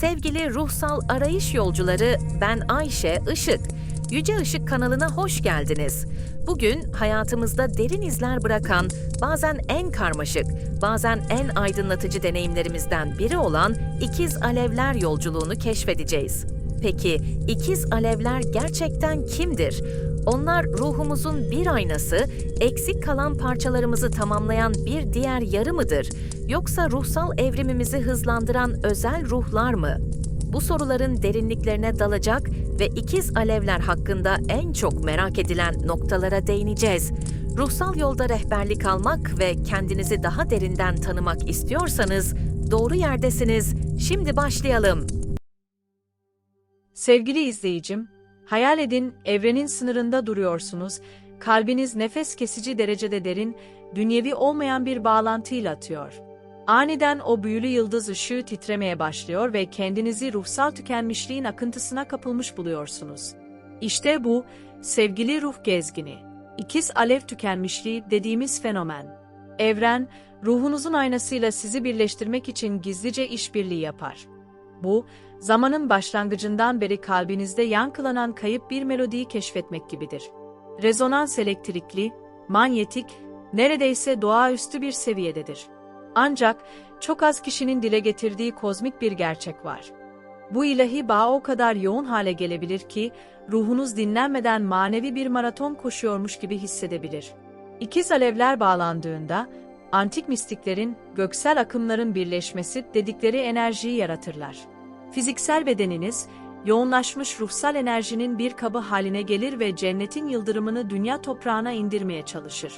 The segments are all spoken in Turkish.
Sevgili ruhsal arayış yolcuları, ben Ayşe Işık. Yüce Işık kanalına hoş geldiniz. Bugün hayatımızda derin izler bırakan, bazen en karmaşık, bazen en aydınlatıcı deneyimlerimizden biri olan ikiz alevler yolculuğunu keşfedeceğiz. Peki ikiz alevler gerçekten kimdir? Onlar ruhumuzun bir aynası, eksik kalan parçalarımızı tamamlayan bir diğer yarı mıdır? Yoksa ruhsal evrimimizi hızlandıran özel ruhlar mı? Bu soruların derinliklerine dalacak ve ikiz alevler hakkında en çok merak edilen noktalara değineceğiz. Ruhsal yolda rehberlik almak ve kendinizi daha derinden tanımak istiyorsanız doğru yerdesiniz. Şimdi başlayalım. Sevgili izleyicim, hayal edin evrenin sınırında duruyorsunuz, kalbiniz nefes kesici derecede derin, dünyevi olmayan bir bağlantıyla atıyor. Aniden o büyülü yıldız ışığı titremeye başlıyor ve kendinizi ruhsal tükenmişliğin akıntısına kapılmış buluyorsunuz. İşte bu, sevgili ruh gezgini, ikiz alev tükenmişliği dediğimiz fenomen. Evren, ruhunuzun aynasıyla sizi birleştirmek için gizlice işbirliği yapar. Bu, zamanın başlangıcından beri kalbinizde yankılanan kayıp bir melodiyi keşfetmek gibidir. Rezonans elektrikli, manyetik, neredeyse doğaüstü bir seviyededir. Ancak çok az kişinin dile getirdiği kozmik bir gerçek var. Bu ilahi bağ o kadar yoğun hale gelebilir ki, ruhunuz dinlenmeden manevi bir maraton koşuyormuş gibi hissedebilir. İkiz alevler bağlandığında, antik mistiklerin, göksel akımların birleşmesi dedikleri enerjiyi yaratırlar. Fiziksel bedeniniz, yoğunlaşmış ruhsal enerjinin bir kabı haline gelir ve cennetin yıldırımını dünya toprağına indirmeye çalışır.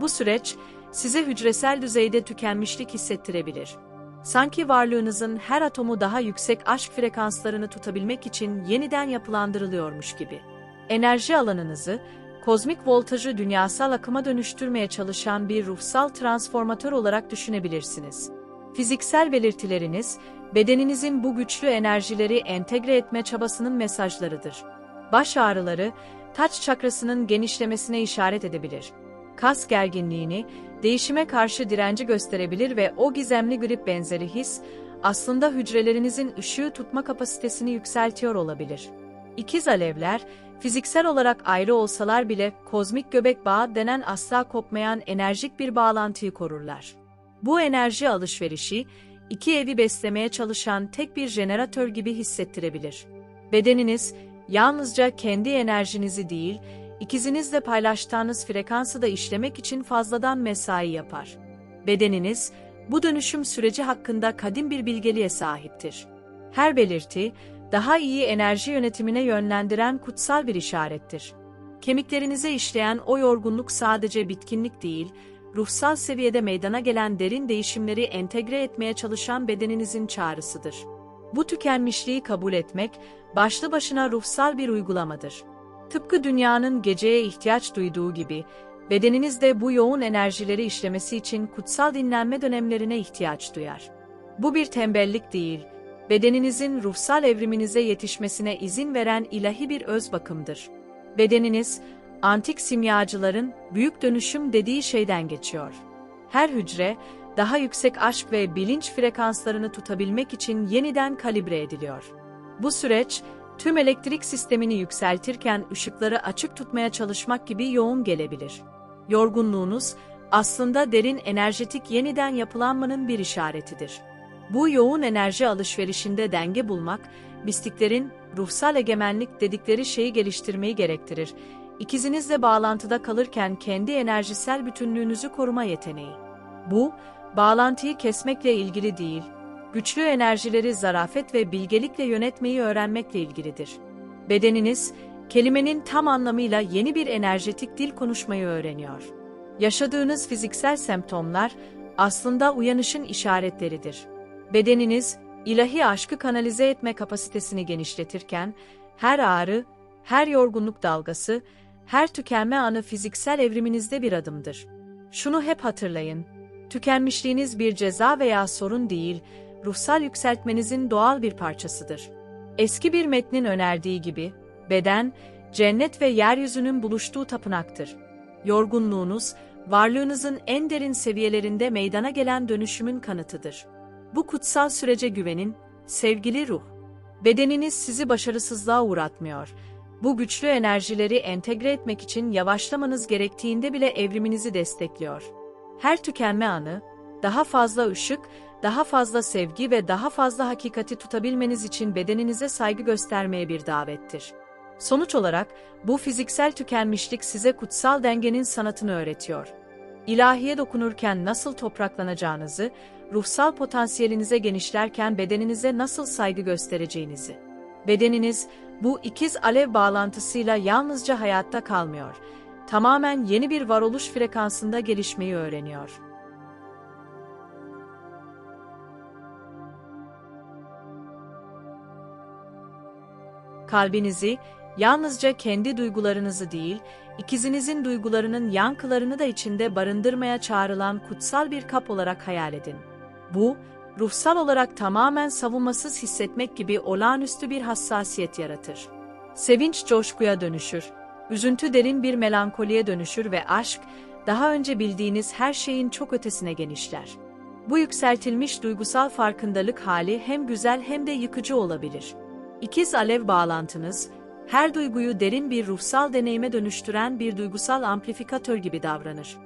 Bu süreç, size hücresel düzeyde tükenmişlik hissettirebilir. Sanki varlığınızın her atomu daha yüksek aşk frekanslarını tutabilmek için yeniden yapılandırılıyormuş gibi. Enerji alanınızı, kozmik voltajı dünyasal akıma dönüştürmeye çalışan bir ruhsal transformatör olarak düşünebilirsiniz. Fiziksel belirtileriniz, bedeninizin bu güçlü enerjileri entegre etme çabasının mesajlarıdır. Baş ağrıları, taç çakrasının genişlemesine işaret edebilir. Kas gerginliğini, değişime karşı direnci gösterebilir ve o gizemli grip benzeri his, aslında hücrelerinizin ışığı tutma kapasitesini yükseltiyor olabilir. İkiz alevler, fiziksel olarak ayrı olsalar bile kozmik göbek bağı denen asla kopmayan enerjik bir bağlantıyı korurlar. Bu enerji alışverişi, iki evi beslemeye çalışan tek bir jeneratör gibi hissettirebilir. Bedeniniz, yalnızca kendi enerjinizi değil, ikizinizle paylaştığınız frekansı da işlemek için fazladan mesai yapar. Bedeniniz, bu dönüşüm süreci hakkında kadim bir bilgeliğe sahiptir. Her belirti, daha iyi enerji yönetimine yönlendiren kutsal bir işarettir. Kemiklerinize işleyen o yorgunluk sadece bitkinlik değil, ruhsal seviyede meydana gelen derin değişimleri entegre etmeye çalışan bedeninizin çağrısıdır. Bu tükenmişliği kabul etmek, başlı başına ruhsal bir uygulamadır. Tıpkı dünyanın geceye ihtiyaç duyduğu gibi, bedeniniz de bu yoğun enerjileri işlemesi için kutsal dinlenme dönemlerine ihtiyaç duyar. Bu bir tembellik değil, bedeninizin ruhsal evriminize yetişmesine izin veren ilahi bir öz bakımdır. Bedeniniz, antik simyacıların büyük dönüşüm dediği şeyden geçiyor. Her hücre, daha yüksek aşk ve bilinç frekanslarını tutabilmek için yeniden kalibre ediliyor. Bu süreç, tüm elektrik sistemini yükseltirken ışıkları açık tutmaya çalışmak gibi yoğun gelebilir. Yorgunluğunuz, aslında derin enerjetik yeniden yapılanmanın bir işaretidir. Bu yoğun enerji alışverişinde denge bulmak, mistiklerin ruhsal egemenlik dedikleri şeyi geliştirmeyi gerektirir. İkizinizle bağlantıda kalırken kendi enerjisel bütünlüğünüzü koruma yeteneği. Bu, bağlantıyı kesmekle ilgili değil, güçlü enerjileri zarafet ve bilgelikle yönetmeyi öğrenmekle ilgilidir. Bedeniniz, kelimenin tam anlamıyla yeni bir enerjetik dil konuşmayı öğreniyor. Yaşadığınız fiziksel semptomlar aslında uyanışın işaretleridir. Bedeniniz, ilahi aşkı kanalize etme kapasitesini genişletirken, her ağrı, her yorgunluk dalgası, her tükenme anı fiziksel evriminizde bir adımdır. Şunu hep hatırlayın, tükenmişliğiniz bir ceza veya sorun değil, ruhsal yükseltmenizin doğal bir parçasıdır. Eski bir metnin önerdiği gibi, beden, cennet ve yeryüzünün buluştuğu tapınaktır. Yorgunluğunuz, varlığınızın en derin seviyelerinde meydana gelen dönüşümün kanıtıdır. Bu kutsal sürece güvenin, sevgili ruh. Bedeniniz sizi başarısızlığa uğratmıyor. Bu güçlü enerjileri entegre etmek için yavaşlamanız gerektiğinde bile evriminizi destekliyor. Her tükenme anı, daha fazla ışık, daha fazla sevgi ve daha fazla hakikati tutabilmeniz için bedeninize saygı göstermeye bir davettir. Sonuç olarak bu fiziksel tükenmişlik size kutsal dengenin sanatını öğretiyor. İlahiye dokunurken nasıl topraklanacağınızı, ruhsal potansiyelinize genişlerken bedeninize nasıl saygı göstereceğinizi. Bedeniniz bu ikiz alev bağlantısıyla yalnızca hayatta kalmıyor. Tamamen yeni bir varoluş frekansında gelişmeyi öğreniyor. Kalbinizi yalnızca kendi duygularınızı değil, ikizinizin duygularının yankılarını da içinde barındırmaya çağrılan kutsal bir kap olarak hayal edin. Bu, ruhsal olarak tamamen savunmasız hissetmek gibi olağanüstü bir hassasiyet yaratır. Sevinç coşkuya dönüşür, üzüntü derin bir melankoliye dönüşür ve aşk, daha önce bildiğiniz her şeyin çok ötesine genişler. Bu yükseltilmiş duygusal farkındalık hali hem güzel hem de yıkıcı olabilir. İkiz alev bağlantınız, her duyguyu derin bir ruhsal deneyime dönüştüren bir duygusal amplifikatör gibi davranır.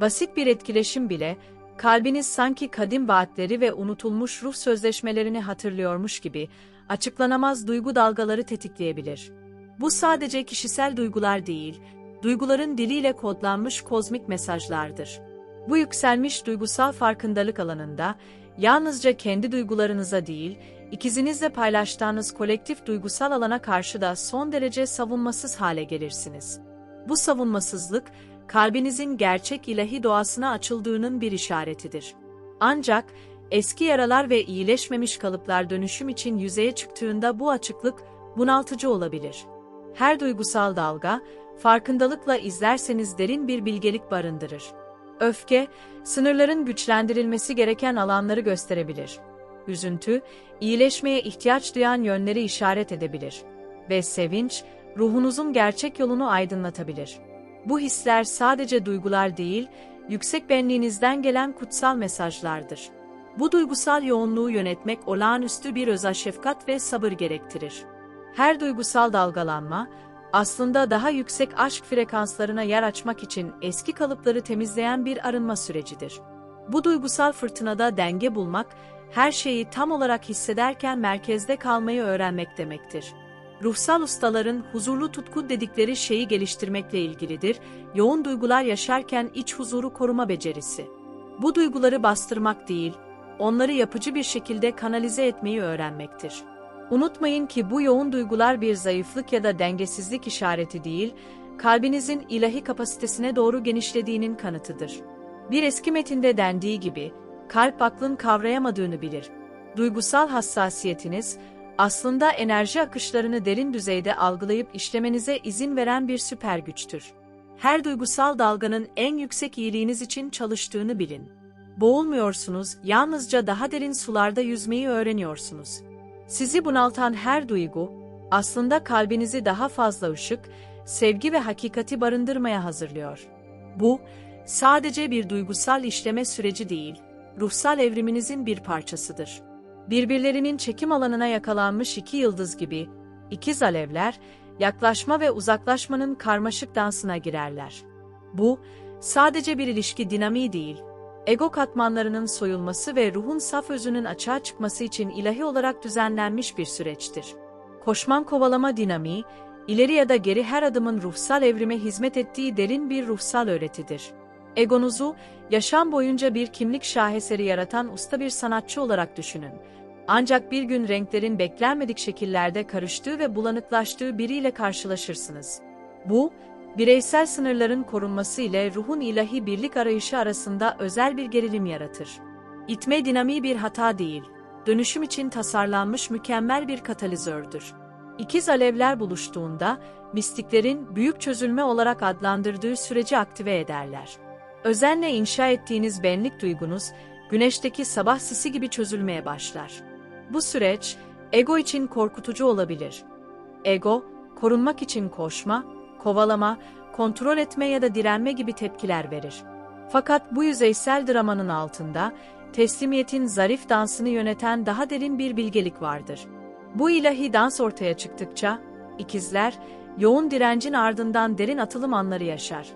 Basit bir etkileşim bile, kalbiniz sanki kadim vaatleri ve unutulmuş ruh sözleşmelerini hatırlıyormuş gibi, açıklanamaz duygu dalgaları tetikleyebilir. Bu sadece kişisel duygular değil, duyguların diliyle kodlanmış kozmik mesajlardır. Bu yükselmiş duygusal farkındalık alanında, yalnızca kendi duygularınıza değil, ikizinizle paylaştığınız kolektif duygusal alana karşı da son derece savunmasız hale gelirsiniz. Bu savunmasızlık, kalbinizin gerçek ilahi doğasına açıldığının bir işaretidir. Ancak, eski yaralar ve iyileşmemiş kalıplar dönüşüm için yüzeye çıktığında bu açıklık bunaltıcı olabilir. Her duygusal dalga, farkındalıkla izlerseniz derin bir bilgelik barındırır. Öfke, sınırların güçlendirilmesi gereken alanları gösterebilir. Üzüntü, iyileşmeye ihtiyaç duyan yönleri işaret edebilir. Ve sevinç, ruhunuzun gerçek yolunu aydınlatabilir. Bu hisler sadece duygular değil, yüksek benliğinizden gelen kutsal mesajlardır. Bu duygusal yoğunluğu yönetmek olağanüstü bir özel şefkat ve sabır gerektirir. Her duygusal dalgalanma, aslında daha yüksek aşk frekanslarına yer açmak için eski kalıpları temizleyen bir arınma sürecidir. Bu duygusal fırtınada denge bulmak, her şeyi tam olarak hissederken merkezde kalmayı öğrenmek demektir. Ruhsal ustaların huzurlu tutku dedikleri şeyi geliştirmekle ilgilidir, yoğun duygular yaşarken iç huzuru koruma becerisi. Bu duyguları bastırmak değil, onları yapıcı bir şekilde kanalize etmeyi öğrenmektir. Unutmayın ki bu yoğun duygular bir zayıflık ya da dengesizlik işareti değil, kalbinizin ilahi kapasitesine doğru genişlediğinin kanıtıdır. Bir eski metinde dendiği gibi, kalp aklın kavrayamadığını bilir. Duygusal hassasiyetiniz, aslında enerji akışlarını derin düzeyde algılayıp işlemenize izin veren bir süper güçtür. Her duygusal dalganın en yüksek iyiliğiniz için çalıştığını bilin. Boğulmuyorsunuz, yalnızca daha derin sularda yüzmeyi öğreniyorsunuz. Sizi bunaltan her duygu, aslında kalbinizi daha fazla ışık, sevgi ve hakikati barındırmaya hazırlıyor. Bu, sadece bir duygusal işleme süreci değil, ruhsal evriminizin bir parçasıdır. Birbirlerinin çekim alanına yakalanmış iki yıldız gibi, ikiz alevler, yaklaşma ve uzaklaşmanın karmaşık dansına girerler. Bu, sadece bir ilişki dinamiği değil, ego katmanlarının soyulması ve ruhun saf özünün açığa çıkması için ilahi olarak düzenlenmiş bir süreçtir. Koşman kovalama dinamiği, ileri ya da geri her adımın ruhsal evrime hizmet ettiği derin bir ruhsal öğretidir. Egonuzu, yaşam boyunca bir kimlik şaheseri yaratan usta bir sanatçı olarak düşünün. Ancak bir gün renklerin beklenmedik şekillerde karıştığı ve bulanıklaştığı biriyle karşılaşırsınız. Bu, bireysel sınırların korunması ile ruhun ilahi birlik arayışı arasında özel bir gerilim yaratır. İtme dinamiği bir hata değil, dönüşüm için tasarlanmış mükemmel bir katalizördür. İkiz alevler buluştuğunda, mistiklerin büyük çözülme olarak adlandırdığı süreci aktive ederler. Özenle inşa ettiğiniz benlik duygunuz, güneşteki sabah sisi gibi çözülmeye başlar. Bu süreç, ego için korkutucu olabilir. Ego, korunmak için koşma, kovalama, kontrol etme ya da direnme gibi tepkiler verir. Fakat bu yüzeysel dramanın altında, teslimiyetin zarif dansını yöneten daha derin bir bilgelik vardır. Bu ilahi dans ortaya çıktıkça, ikizler, yoğun direncin ardından derin atılım anları yaşar.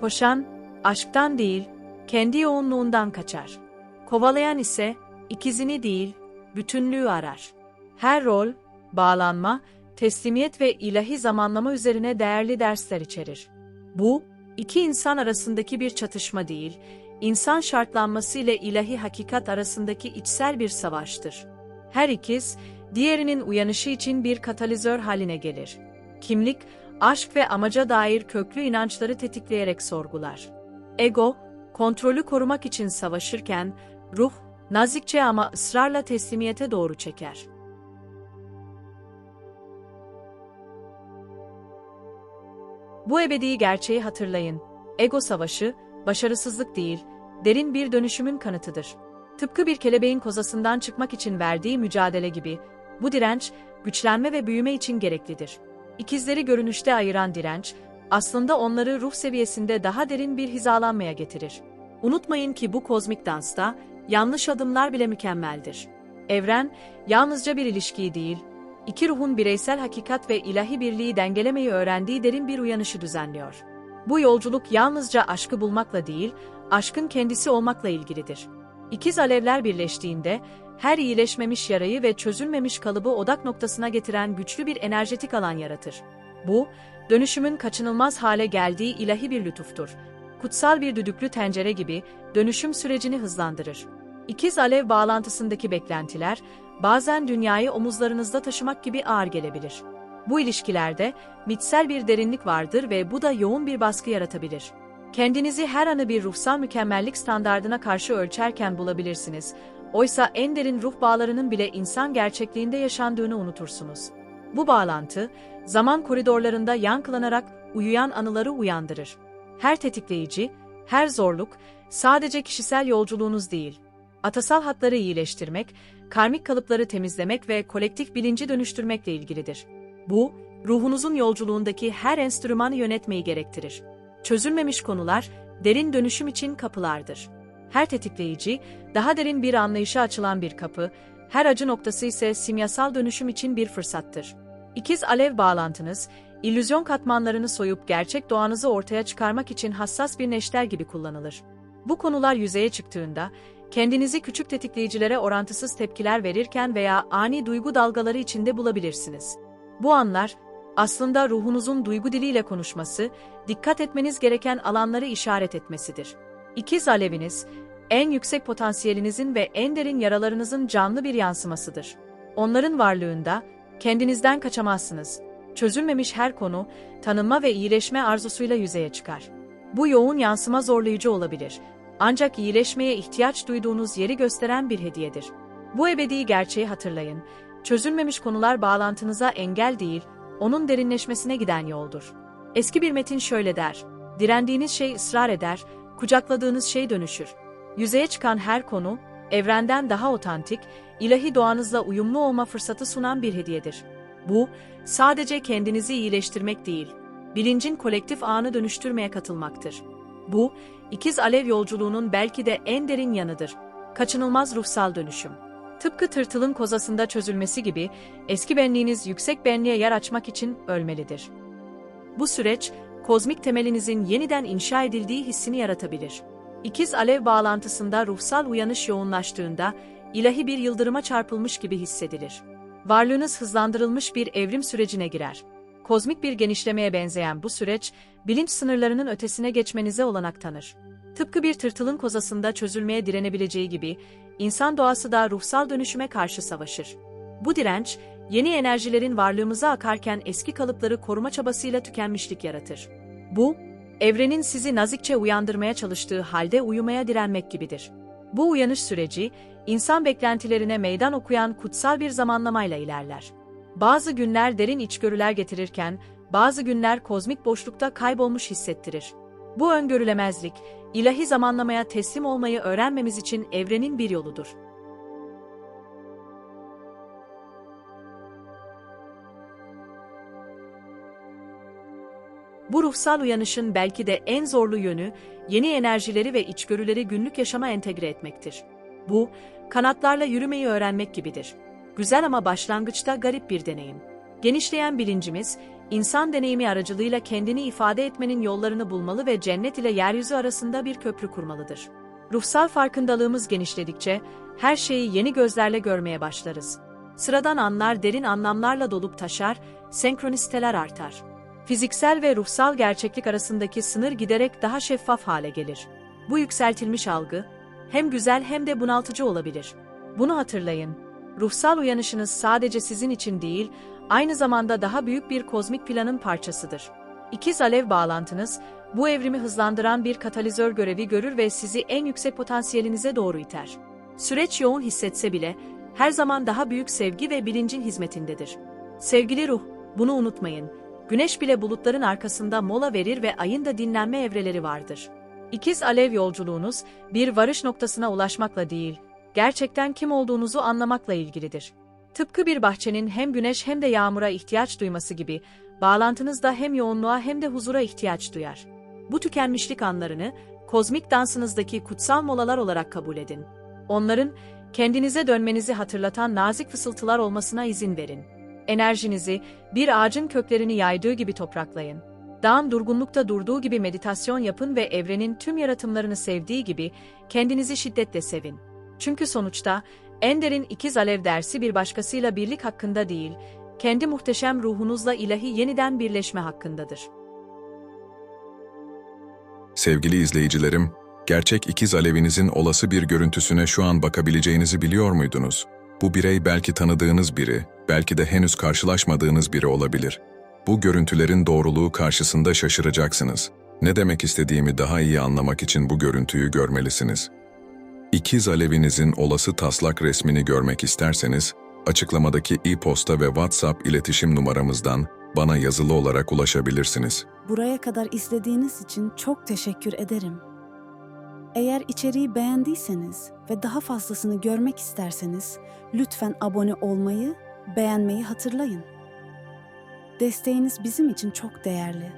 Koşan, aşktan değil, kendi yoğunluğundan kaçar. Kovalayan ise, ikizini değil, bütünlüğü arar. Her rol, bağlanma, teslimiyet ve ilahi zamanlama üzerine değerli dersler içerir. Bu, iki insan arasındaki bir çatışma değil, insan şartlanması ile ilahi hakikat arasındaki içsel bir savaştır. Her ikiz, diğerinin uyanışı için bir katalizör haline gelir. Kimlik, aşk ve amaca dair köklü inançları tetikleyerek sorgular. Ego, kontrolü korumak için savaşırken, ruh, nazikçe ama ısrarla teslimiyete doğru çeker. Bu ebedi gerçeği hatırlayın. Ego savaşı, başarısızlık değil, derin bir dönüşümün kanıtıdır. Tıpkı bir kelebeğin kozasından çıkmak için verdiği mücadele gibi, bu direnç, güçlenme ve büyüme için gereklidir. İkizleri görünüşte ayıran direnç, aslında onları ruh seviyesinde daha derin bir hizalanmaya getirir. Unutmayın ki bu kozmik dansta, yanlış adımlar bile mükemmeldir. Evren, yalnızca bir ilişkiyi değil, iki ruhun bireysel hakikat ve ilahi birliği dengelemeyi öğrendiği derin bir uyanışı düzenliyor. Bu yolculuk yalnızca aşkı bulmakla değil, aşkın kendisi olmakla ilgilidir. İkiz alevler birleştiğinde, her iyileşmemiş yarayı ve çözülmemiş kalıbı odak noktasına getiren güçlü bir enerjetik alan yaratır. Bu, dönüşümün kaçınılmaz hale geldiği ilahi bir lütuftur. Kutsal bir düdüklü tencere gibi dönüşüm sürecini hızlandırır. İkiz alev bağlantısındaki beklentiler, bazen dünyayı omuzlarınızda taşımak gibi ağır gelebilir. Bu ilişkilerde mitsel bir derinlik vardır ve bu da yoğun bir baskı yaratabilir. Kendinizi her anı bir ruhsal mükemmellik standardına karşı ölçerken bulabilirsiniz. Oysa en derin ruh bağlarının bile insan gerçekliğinde yaşandığını unutursunuz. Bu bağlantı, zaman koridorlarında yankılanarak uyuyan anıları uyandırır. Her tetikleyici, her zorluk, sadece kişisel yolculuğunuz değil. Atasal hatları iyileştirmek, karmik kalıpları temizlemek ve kolektif bilinci dönüştürmekle ilgilidir. Bu, ruhunuzun yolculuğundaki her enstrümanı yönetmeyi gerektirir. Çözülmemiş konular, derin dönüşüm için kapılardır. Her tetikleyici, daha derin bir anlayışa açılan bir kapı, her acı noktası ise simyasal dönüşüm için bir fırsattır. İkiz alev bağlantınız, illüzyon katmanlarını soyup gerçek doğanızı ortaya çıkarmak için hassas bir neşter gibi kullanılır. Bu konular yüzeye çıktığında, kendinizi küçük tetikleyicilere orantısız tepkiler verirken veya ani duygu dalgaları içinde bulabilirsiniz. Bu anlar, aslında ruhunuzun duygu diliyle konuşması, dikkat etmeniz gereken alanları işaret etmesidir. İkiz aleviniz, en yüksek potansiyelinizin ve en derin yaralarınızın canlı bir yansımasıdır. Onların varlığında, kendinizden kaçamazsınız. Çözülmemiş her konu, tanınma ve iyileşme arzusuyla yüzeye çıkar. Bu yoğun yansıma zorlayıcı olabilir. Ancak iyileşmeye ihtiyaç duyduğunuz yeri gösteren bir hediyedir. Bu ebedi gerçeği hatırlayın. Çözülmemiş konular bağlantınıza engel değil, onun derinleşmesine giden yoldur. Eski bir metin şöyle der, direndiğiniz şey ısrar eder, kucakladığınız şey dönüşür. Yüzeye çıkan her konu, evrenden daha otantik, ilahi doğanızla uyumlu olma fırsatı sunan bir hediyedir. Bu, sadece kendinizi iyileştirmek değil, bilincin kolektif ağını dönüştürmeye katılmaktır. Bu, ikiz alev yolculuğunun belki de en derin yanıdır. Kaçınılmaz ruhsal dönüşüm. Tıpkı tırtılın kozasında çözülmesi gibi, eski benliğiniz yüksek benliğe yer açmak için ölmelidir. Bu süreç, kozmik temelinizin yeniden inşa edildiği hissini yaratabilir. İkiz alev bağlantısında ruhsal uyanış yoğunlaştığında, ilahi bir yıldırıma çarpılmış gibi hissedilir. Varlığınız hızlandırılmış bir evrim sürecine girer. Kozmik bir genişlemeye benzeyen bu süreç, bilinç sınırlarının ötesine geçmenize olanak tanır. Tıpkı bir tırtılın kozasında çözülmeye direnebileceği gibi, insan doğası da ruhsal dönüşüme karşı savaşır. Bu direnç, yeni enerjilerin varlığımıza akarken eski kalıpları koruma çabasıyla tükenmişlik yaratır. Bu, evrenin sizi nazikçe uyandırmaya çalıştığı halde uyumaya direnmek gibidir. Bu uyanış süreci, insan beklentilerine meydan okuyan kutsal bir zamanlamayla ilerler. Bazı günler derin içgörüler getirirken, bazı günler kozmik boşlukta kaybolmuş hissettirir. Bu öngörülemezlik, ilahi zamanlamaya teslim olmayı öğrenmemiz için evrenin bir yoludur. Bu ruhsal uyanışın belki de en zorlu yönü, yeni enerjileri ve içgörüleri günlük yaşama entegre etmektir. Bu, kanatlarla yürümeyi öğrenmek gibidir. Güzel ama başlangıçta garip bir deneyim. Genişleyen bilincimiz, insan deneyimi aracılığıyla kendini ifade etmenin yollarını bulmalı ve cennet ile yeryüzü arasında bir köprü kurmalıdır. Ruhsal farkındalığımız genişledikçe, her şeyi yeni gözlerle görmeye başlarız. Sıradan anlar derin anlamlarla dolup taşar, senkroniste artar. Fiziksel ve ruhsal gerçeklik arasındaki sınır giderek daha şeffaf hale gelir. Bu yükseltilmiş algı, hem güzel hem de bunaltıcı olabilir. Bunu hatırlayın. Ruhsal uyanışınız sadece sizin için değil, aynı zamanda daha büyük bir kozmik planın parçasıdır. İkiz alev bağlantınız, bu evrimi hızlandıran bir katalizör görevi görür ve sizi en yüksek potansiyelinize doğru iter. Süreç yoğun hissetse bile, her zaman daha büyük sevgi ve bilincin hizmetindedir. Sevgili ruh, bunu unutmayın. Güneş bile bulutların arkasında mola verir ve ayın da dinlenme evreleri vardır. İkiz alev yolculuğunuz, bir varış noktasına ulaşmakla değil, gerçekten kim olduğunuzu anlamakla ilgilidir. Tıpkı bir bahçenin hem güneş hem de yağmura ihtiyaç duyması gibi, bağlantınız da hem yoğunluğa hem de huzura ihtiyaç duyar. Bu tükenmişlik anlarını, kozmik dansınızdaki kutsal molalar olarak kabul edin. Onların, kendinize dönmenizi hatırlatan nazik fısıltılar olmasına izin verin. Enerjinizi, bir ağacın köklerini yaydığı gibi topraklayın. Dağın durgunlukta durduğu gibi meditasyon yapın ve evrenin tüm yaratımlarını sevdiği gibi kendinizi şiddetle sevin. Çünkü sonuçta en derin ikiz alev dersi bir başkasıyla birlik hakkında değil, kendi muhteşem ruhunuzla ilahi yeniden birleşme hakkındadır. Sevgili izleyicilerim, gerçek ikiz alevinizin olası bir görüntüsüne şu an bakabileceğinizi biliyor muydunuz? Bu birey belki tanıdığınız biri, belki de henüz karşılaşmadığınız biri olabilir. Bu görüntülerin doğruluğu karşısında şaşıracaksınız. Ne demek istediğimi daha iyi anlamak için bu görüntüyü görmelisiniz. İkiz alevinizin olası taslak resmini görmek isterseniz, açıklamadaki e-posta ve WhatsApp iletişim numaramızdan bana yazılı olarak ulaşabilirsiniz. Buraya kadar izlediğiniz için çok teşekkür ederim. Eğer içeriği beğendiyseniz ve daha fazlasını görmek isterseniz lütfen abone olmayı, beğenmeyi hatırlayın. Desteğiniz bizim için çok değerli.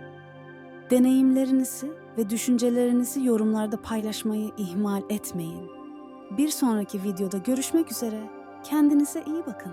Deneyimlerinizi ve düşüncelerinizi yorumlarda paylaşmayı ihmal etmeyin. Bir sonraki videoda görüşmek üzere. Kendinize iyi bakın.